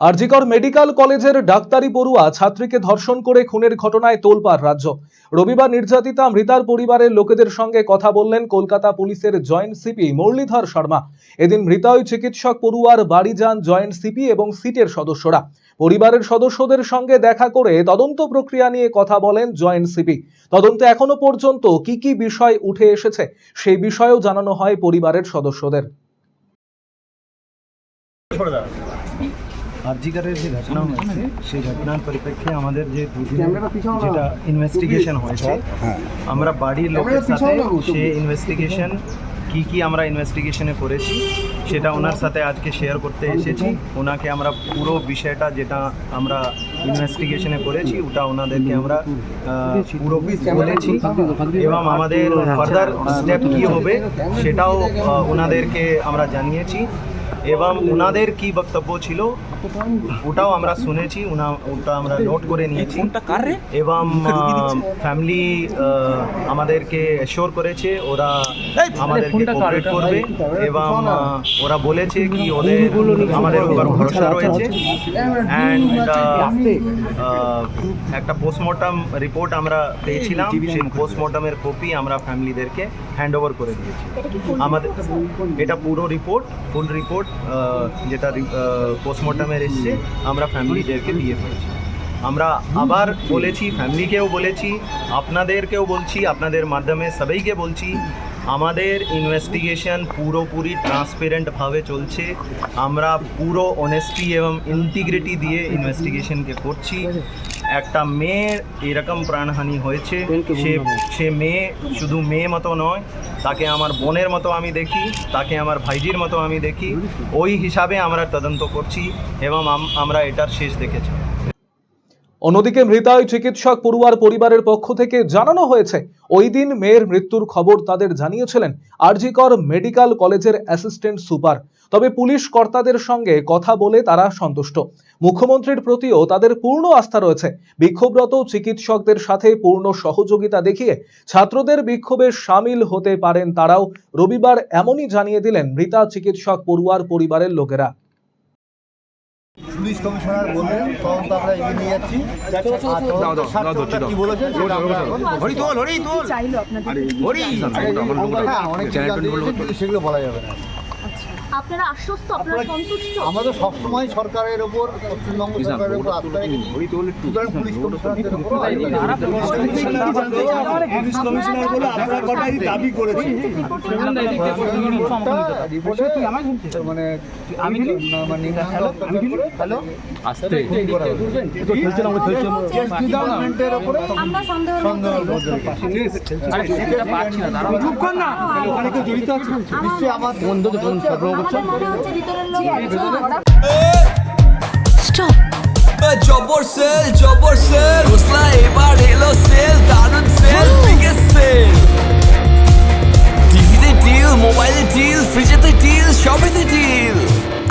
RG Kar medical কলেজের ডাক্তারি পড়ুয়া ছাত্রীকে ধর্ষণ করে খুনের ঘটনায় তোলপাড় রাজ্য। রবিবার নির্যাতিতা মৃতার পরিবারের লোকেদের সঙ্গে কথা বললেন কলকাতা পুলিশের জয়েন্ট সিপি মুরলীধর শর্মা। এদিন মৃত ওই চিকিৎসক পড়ুয়ার বাড়ি যান জয়েন্ট সিপি এবং সিটের সদস্যরা। পরিবারের সদস্যদের সঙ্গে দেখা করে তদন্ত প্রক্রিয়া নিয়ে কথা বলেন জয়েন্ট সিপি। তদন্তে এখনও পর্যন্ত কি কি বিষয় উঠে এসেছে সেই বিষয়েও জানানো হয় পরিবারের সদস্যদের। আরজিকারের যে ঘটনা হয়েছে সেই ঘটনার পরিপ্রেক্ষে আমাদের যে যেটা ইনভেস্টিগেশন হয়েছে আমরা বাড়ির লোকের সাথে সে ইনভেস্টিগেশন কি কি আমরা ইনভেস্টিগেশনে করেছি সেটা ওনার সাথে আজকে শেয়ার করতে এসেছি। ওনাকে আমরা পুরো বিষয়টা যেটা আমরা ইনভেস্টিগেশনে করেছি ওটা ওনাদেরকে আমরা পুরো বলেছি। এবং আমাদের ফার্দার স্টেপ কি হবে সেটাও ওনাদেরকে আমরা জানিয়েছি। এবং ওনাদের কি বক্তব্য ছিল? ওটাও আমরা শুনেছি ওনা ওটা আমরা নোট করে নিয়েছি। এবং ফ্যামিলি আমাদেরকে অ্যাসিওর করেছে ওরা আমাদেরকে কোঅপারেট করবে এবং ওরা বলেছে কি ওদের আমাদের উপর ভরসা রয়েছে। অ্যান্ড একটা পোস্টমর্টম রিপোর্ট আমরা পেয়েছিলাম। সেই পোস্টমর্টমের কপি আমরা ফ্যামিলিদেরকে হ্যান্ড ওভার করে দিয়েছি। আমাদের এটা পুরো রিপোর্ট ফুল রিপোর্ট যেটা পোস্টমর্টমের এসছে, আমরা ফ্যামিলিদেরকে দিয়ে করেছি আমরা আবার বলেছি ফ্যামিলিকেও বলেছি, আপনাদেরকেও বলছি, আপনাদের মাধ্যমে সবাইকে বলছি আমাদের ইনভেস্টিগেশন পুরোপুরি ট্রান্সপারেন্টভাবে চলছে। আমরা পুরো অনেস্টি এবং ইন্টিগ্রিটি দিয়ে ইনভেস্টিগেশনকে করছি। একটা মেয়ের এরকম প্রাণহানি হয়েছে। সে সে মেয়ে শুধু মেয়ে মতো নয় তাকে আমার বোনের মতো আমি দেখি তাকে আমার ভাইজির মতো আমি দেখি। ওই হিসাবে আমরা তদন্ত করছি এবং আমরা এটার শেষ দেখেছি। অন্যদিকে মৃতা ওই চিকিৎসক পড়ুয়ার পরিবারের পক্ষ থেকে জানানো হয়েছে, ওই দিন মেয়ের মৃত্যুর খবর তাদের জানিয়েছিলেন আরজিকর মেডিকেল কলেজের অ্যাসিস্ট্যান্ট সুপার। তবে পুলিশ কর্তাদের সঙ্গে কথা বলে তারা সন্তুষ্ট। মুখ্যমন্ত্রীর প্রতিও তাদের পূর্ণ আস্থা রয়েছে। বিক্ষোভরত চিকিৎসকদের সাথে পূর্ণ সহযোগিতা দেখিয়ে ছাত্রদের বিক্ষোভে সামিল হতে পারেন তারাও। রবিবার এমনই জানিয়ে দিলেন মৃতা চিকিৎসক পড়ুয়ার পরিবারের লোকেরা। পুলিশ কমিশনার বললেন তদন্ত আমরা এগিয়ে নিয়ে যাচ্ছি। কি বলেছেন হ্যাঁ সেগুলো বলা যাবে না। আপনারা আশ্বস্ত আপনারা সন্তুষ্ট? আমাদের সবসময় সরকারের ওপর পশ্চিমবঙ্গ সরকারের উপর আস্থা রেখেছি সুতরাং পুলিশ কমিশনারদের উপর পুলিশ কমিশনার বলে আপনারা কটাই দাবি করেছি রিপোর্টে মানে আমি মানে হ্যালো আসতে। আমরা সন্দেহ ওখানে কেউ জড়িত আছে? নিশ্চয়ই আমার আমাদের হচ্ছে ভিতরের লোক ওরা জবর সেল জবর সেল। ঘোষলা এবার এলো সেল দারুণ সেল বিগেস্ট সেল।